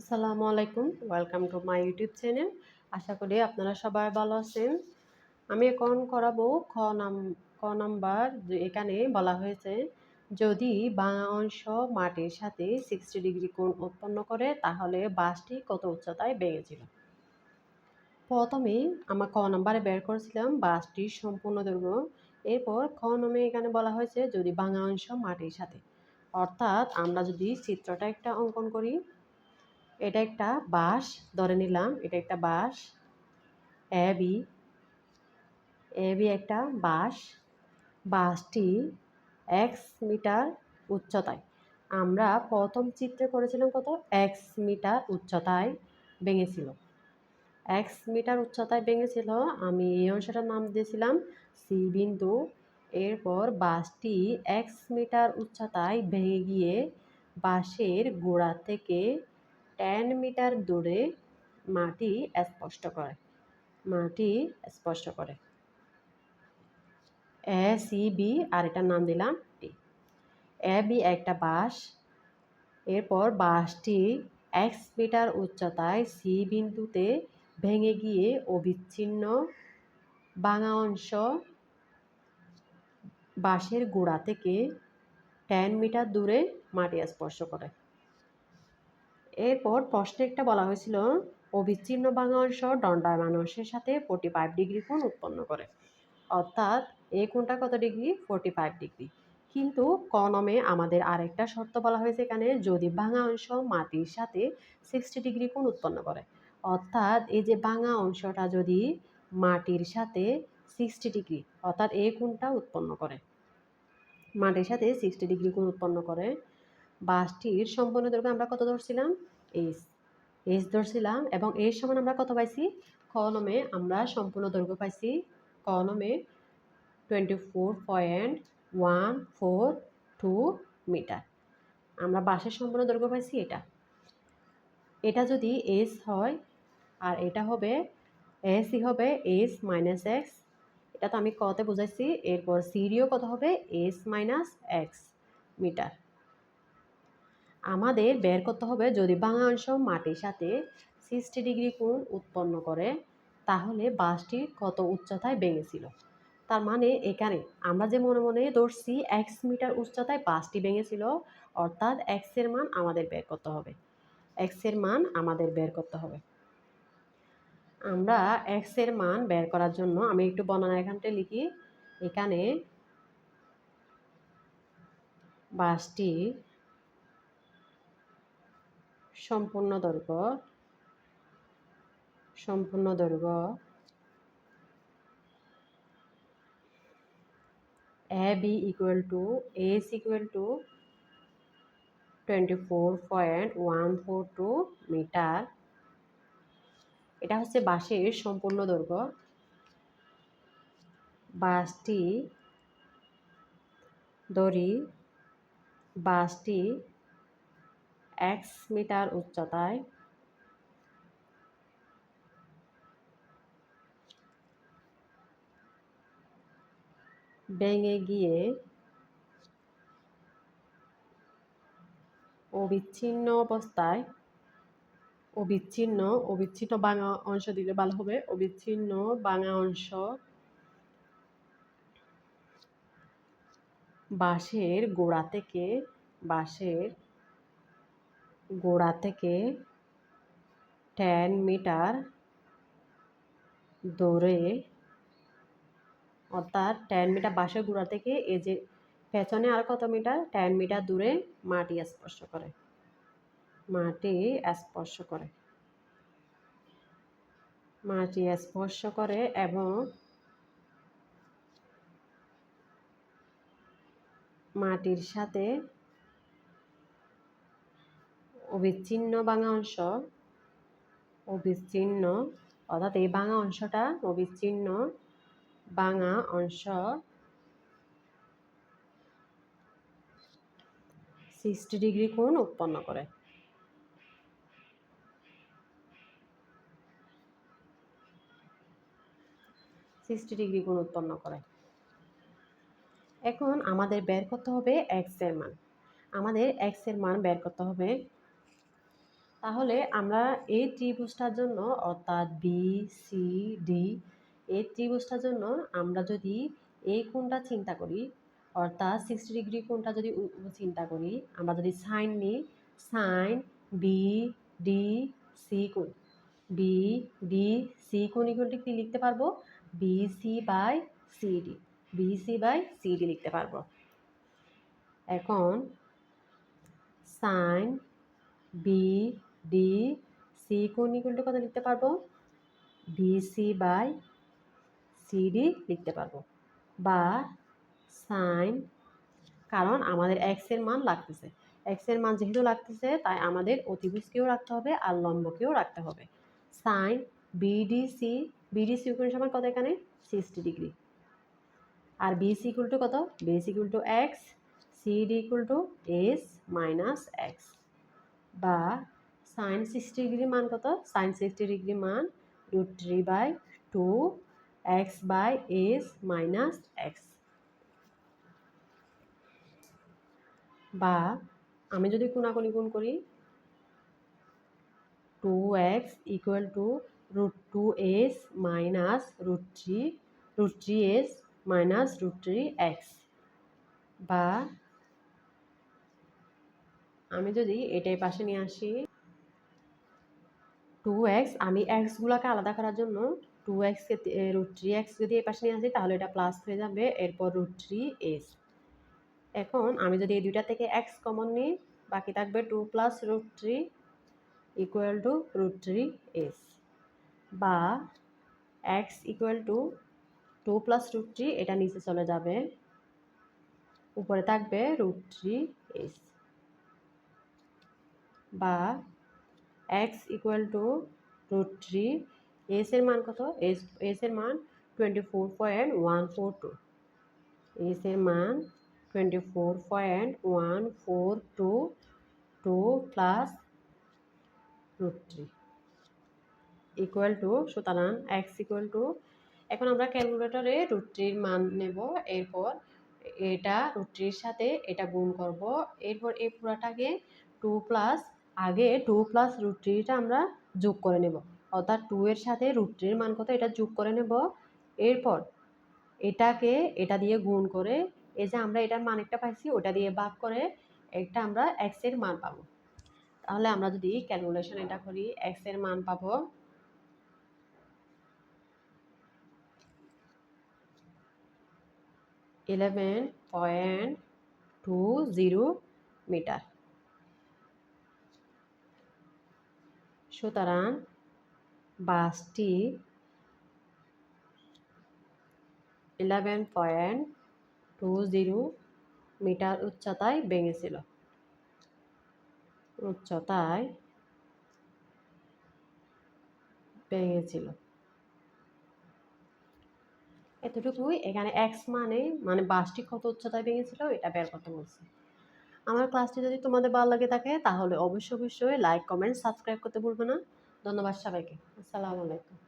আসসালামু আলাইকুম। Welcome to my YouTube channel আশা করি আপনারা সবাই ভালো আছেন। আমি এখন করাবো খ নাম, ক নাম্বার এখানে বলা হয়েছে, যদি বাংলা অংশ মাটির সাথে সিক্সটি ডিগ্রি কোণ উৎপন্ন করে, তাহলে বাসটি কত উচ্চতায় ভেঙেছিল প্রথমে আমার ক নাম্বারে বের করেছিলাম বাসটির সম্পূর্ণ দৈর্ঘ্য। এরপর খ নামে এখানে বলা হয়েছে, যদি বাংলা অংশ মাটির সাথে। অর্থাৎ আমরা যদি চিত্রটা একটা অঙ্কন করি এটা একটা বাঁশ, ধরে নিলাম এটা একটা বাঁশ। এ, বি একটা বাঁশ। বাঁশটি এক্স মিটার উচ্চতায়। আমরা প্রথম চিত্রে করেছিলাম কত? এক্স মিটার উচ্চতায় ভেঙেছিল। এক্স মিটার উচ্চতায় ভেঙেছিল, আমি এই অংশটার নাম দিয়েছিলাম সি বিন্দু। এরপর বাসটি এক্স মিটার উচ্চতায় ভেঙে গিয়ে বাঁশের গোড়া থেকে টেন মিটার দূরে মাটি স্পষ্ট করে। মাটি স্পষ্ট করে। এ, সি, বি, আর এটার নাম দিলাম টি। এ, বি একটা বাঁশ। এরপর বাঁশটি এক্স মিটার উচ্চতায় সি বিন্দুতে ভেঙে গিয়ে অবিচ্ছিন্ন বাঙা অংশ বাঁশের গোড়া থেকে টেন মিটার দূরে মাটি স্পর্শ করে। এরপর প্রশ্নে একটা বলা হয়েছিল, অবিচ্ছিন্ন বাংলা অংশ দণ্ডায়মান অংশের সাথে ফোর্টি ফাইভ ডিগ্রি কোণ উৎপন্ন করে। অর্থাৎ এ কোণটা কত ডিগ্রি ফোর্টি ফাইভ ডিগ্রি কিন্তু কনমে আমাদের আরেকটা শর্ত বলা হয়েছে এখানে, যদি বাঙা অংশ মাটির সাথে সিক্সটি ডিগ্রি কোণ উৎপন্ন করে। অর্থাৎ এই যে বাঙা অংশটা যদি মাটির সাথে সিক্সটি ডিগ্রি অর্থাৎ এই কোণটা উৎপন্ন করে। মাটির সাথে সিক্সটি ডিগ্রি কোণ উৎপন্ন করে বাসটির সম্পূর্ণ দৈর্ঘ্য আমরা কত ধরছিলাম? এইচ এইচ ধরছিলাম এবং এর সমান আমরা কত পাইছি? কলমে আমরা সম্পূর্ণ দৈর্ঘ্য পাইছি কলমে twenty four point one four two metre. আমরা বাসের সম্পূর্ণ দৈর্ঘ্য পাইছি এটা। এটা যদি এস হয়, আর এটা হবে এসই হবে এস মাইনাস এক্স। এটা তো আমি কতে বুঝাইছি, এরপর সিডিও কত হবে? S minus x metre. আমাদের বের করতে হবে যদি অংশ মাটির সাথে সিক্সটি ডিগ্রি কোণ উৎপন্ন করে, তাহলে বাসটি কত উচ্চতায় ভেঙেছিল? তার মানে এখানে আমরা যে মনে মনে ধরছি এক্স মিটার উচ্চতায় বাসটি ভেঙেছিল, অর্থাৎ এক্সের মান আমাদের বের করতে হবে। এক্সের মান আমাদের বের করতে হবে। আমরা এক্সের মান বের করার জন্য আমি একটু বর্ণনা এখানটা লিখি। এখানে বাসটি সম্পূর্ণ দৈর্ঘ্য। সম্পূর্ণ দৈর্ঘ্য। A B equal to S equal to twenty four point one four two metre এটা হচ্ছে বাঁশের সম্পূর্ণ দৈর্ঘ্য। বাসটি দড়ি বাসটি এক্স মিটার উচ্চতায় ভেঙে গিয়ে অবিচ্ছিন্ন অবস্থায় অবিচ্ছিন্ন অবিচ্ছিন্ন বাঙা অংশ দিলে ভালো হবে। অবিচ্ছিন্ন বাঙা অংশ বাঁশের গোড়া থেকে বাঁশের গোড়া থেকে টেন মিটার দৌড়ে অর্থাৎ টেন মিটার বাঁশের গোড়া থেকে এই যে পেছনে আর কত মিটার টেন মিটার দূরে মাটি স্পর্শ করে। মাটি স্পর্শ করে। মাটি স্পর্শ করে এবং মাটির সাথে অবিচ্ছিন্ন বাঙা অংশ, অবিচ্ছিন্ন, অর্থাৎ এই বাঙা অংশটা অবিচ্ছিন্ন বাঙা অংশ সিক্সটি ডিগ্রি কোণ উৎপন্ন করে। সিক্সটি ডিগ্রি কোণ উৎপন্ন করে। এখন আমাদের বের করতে হবে এক্সের মান। আমাদের এক্সের মান বের করতে হবে তাহলে আমরা এই ত্রিভুজটার জন্য অর্থাৎ বি সি ডি এই ত্রিভুজটার জন্য আমরা যদি এই কোণটা চিন্তা করি, অর্থাৎ সিক্সটি ডিগ্রি কোণটা যদি চিন্তা করি, আমরা যদি সাইন নিই সাইন বি ডি সি কোণ বি ডি সি কোণ ইকুয়ালটি কি লিখতে পারব? B C by CD B C by CD লিখতে পারব। এখন সাইন বি ডি সি কোণ ইকুয়াল টু কত লিখতে পারব? সি বাই সিডি লিখতে পারব। বা সাইন কারণ আমাদের এক্সের মান লাগতেছে। এক্সের মান যেহেতু লাগতেছে, তাই আমাদের অতিভুজকেও রাখতে হবে আর লম্বকেও রাখতে হবে। সাইন বিডিসি বিডিসি ইকুয়াল সমান কত এখানে? সিক্সটি ডিগ্রি আর বিসি ইকুয়াল টু কত? BC equal to x CD equal to S minus x বা সাইন সিক্সটি ডিগ্রি মান কত? সাইন সিক্সটি ডিগ্রি মান root three by two x by S minus x বা আমি যদি কোনাকুনি গুণ করি two x equal to root two S minus root three root three S minus root three x বা আমি যদি এটাই পাশে নিয়ে আসি টু এক্স আমি এক্সগুলোকে আলাদা করার জন্য টু এক্সকে রুট থ্রি এক্স যদি এই পাশে নিয়ে আসি, তাহলে এটা প্লাস হয়ে যাবে, এরপর রুট থ্রি এস এখন আমি যদি এই দুইটা থেকে এক্স কমন নিই, বাকি থাকবে two plus root three equal to root three S বা x equal to two plus root three এটা নিচে চলে যাবে, উপরে থাকবে রুট থ্রি এস বা x equal to root three S এর মান কত? এস এস এর মান twenty four point one four two S এর মান twenty four point one four two two plus root three equal to সুতরাং এক্স ইকুয়াল টু এখন আমরা ক্যালকুলেটরে রুট থ্রির মান নেব, এরপর এটা রুট থ্রির সাথে এটা গুণ করব, এরপর এই পুরাটাকে টু প্লাস আগে টু প্লাস রুট থ্রিটা আমরা যোগ করে নেব। অর্থাৎ টু এর সাথে রুট থ্রির মান কত এটা যোগ করে নেব। এরপর এটাকে এটা দিয়ে গুণ করে এই যে আমরা এটার মান একটা পাইছি, ওটা দিয়ে ভাগ করে একটা আমরা এক্সের মান পাবো। তাহলে আমরা যদি ক্যালকুলেশন এটা করি এক্সের মান পাবো eleven point two zero metre সুতরাং বাসটি eleven point two zero metre উচ্চতায় ভেঙেছিল। উচ্চতায় ভেঙেছিল। এতটুকুই। এখানে এক্স মানে মানে বাসটি কত উচ্চতায় ভেঙেছিল, এটা বের করতে বলছি। আমার ক্লাসটি যদি তোমাদের ভালো লাগে থাকে, তাহলে অবশ্যই অবশ্যই লাইক কমেন্ট সাবস্ক্রাইব করতে ভুলবে না। ধন্যবাদ সবাইকে। আসসালামু আলাইকুম।